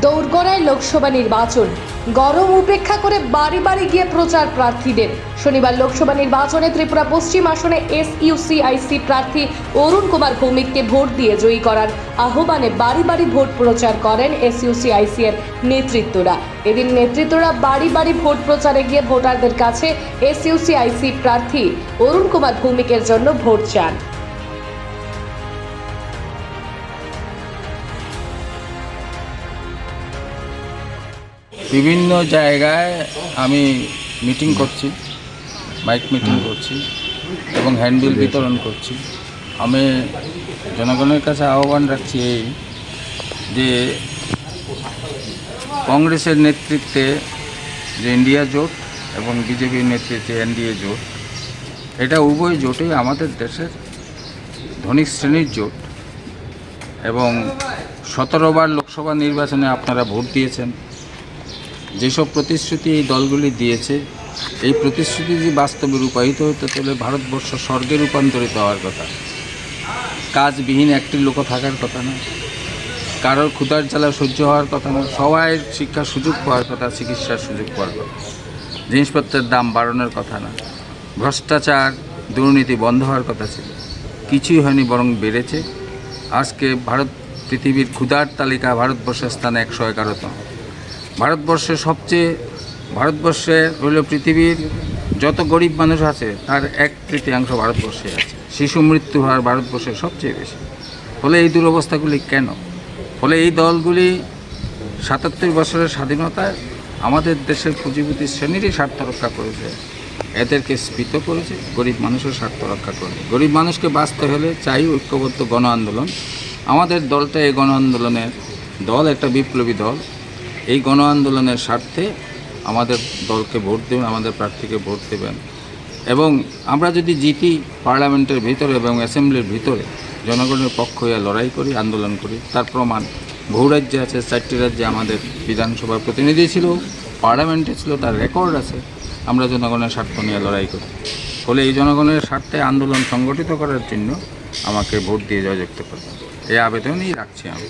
দৌড়গড়ায় লোকসভা নির্বাচন। গরম উপেক্ষা করে বাড়ি বাড়ি গিয়ে প্রচার প্রার্থীদের। শনিবার লোকসভা নির্বাচনে ত্রিপুরা পশ্চিম আসনে এস ইউসিআইসি প্রার্থী অরুণ কুমার ভৌমিককে ভোট দিয়ে জয়ী করার আহ্বানে বাড়ি বাড়ি ভোট প্রচার করেন এস ইউসিআইসি এর নেতৃত্বরা। এদিন নেতৃত্বরা বাড়ি বাড়ি ভোট প্রচারে গিয়ে ভোটারদের কাছে এস ইউসিআইসি প্রার্থী অরুণ কুমার ভৌমিকের জন্য ভোট চান। বিভিন্ন জায়গায় আমি মিটিং করছি বাইক মিটিং করছি এবং হ্যান্ডবিল বিতরণ করছি। আমি জনগণের কাছে আহ্বান রাখছি এই যে কংগ্রেসের নেতৃত্বে যে ইন্ডিয়া জোট এবং বিজেপির নেতৃত্বে এনডিএ জোট এটা উভয় জোটই আমাদের দেশের ধনিক শ্রেণির জোট এবং সতেরোবার লোকসভা নির্বাচনে আপনারা ভোট দিয়েছেন। যেসব প্রতিশ্রুতি এই দলগুলি দিয়েছে, এই প্রতিশ্রুতি যদি বাস্তবে রূপায়িত হতে চলে ভারতবর্ষ স্বর্গে রূপান্তরিত হওয়ার কথা। কাজবিহীন একটি লোক থাকার কথা না। কারোর ক্ষুধার জ্বালা সহ্য হওয়ার কথা না। সবাই শিক্ষার সুযোগ পাওয়ার কথা, চিকিৎসার সুযোগ পাওয়ার কথা। জিনিসপত্রের দাম বাড়ানোর কথা না। ভ্রষ্টাচার, দুর্নীতি বন্ধ হওয়ার কথা ছিল। কিছুই হয়নি, বরং বেড়েছে। আজকে ভারত পৃথিবীর ক্ষুধার তালিকা ভারতবর্ষের স্থানে একশো এগারোতম। ভারতবর্ষে সবচেয়ে, ভারতবর্ষে হলো পৃথিবীর যত গরিব মানুষ আছে, তার এক তৃতীয়াংশ ভারতবর্ষে আছে। শিশু মৃত্যু হার ভারতবর্ষে সবচেয়ে বেশি। ফলে এই দুরবস্থাগুলি কেন? ফলে এই দলগুলি সাতাত্তর বছরের স্বাধীনতায় আমাদের দেশের পুঁজিপতি শ্রেণীরই স্বার্থ রক্ষা করেছে। এদেরকে স্ফীত করেছে, গরিব মানুষের স্বার্থ রক্ষা করেছে। গরিব মানুষকে বাঁচতে হলে চাই ঐক্যবদ্ধ গণ আন্দোলন। আমাদের দলটা এই গণ আন্দোলনের দল, একটা বিপ্লবী দল। এই গণ আন্দোলনের স্বার্থে আমাদের দলকে ভোট দেবেন, আমাদের প্রার্থীকে ভোট দেবেন। এবং আমরা যদি জিতি পার্লামেন্টের ভিতরে এবং অ্যাসেম্বলির ভিতরে জনগণের পক্ষ হয়ে লড়াই করি, আন্দোলন করি, তার প্রমাণ বহু রাজ্যে আছে, চারটি রাজ্যে আমাদের বিধানসভার প্রতিনিধি ছিল, পার্লামেন্টে ছিল, তার রেকর্ড আছে, আমরা জনগণের স্বার্থ নিয়ে লড়াই করি। ফলে এই জনগণের স্বার্থে আন্দোলন সংগঠিত করার জন্য আমাকে ভোট দিয়ে জয়যুক্ত করবেন। এই আবেদনই রাখছি আমি।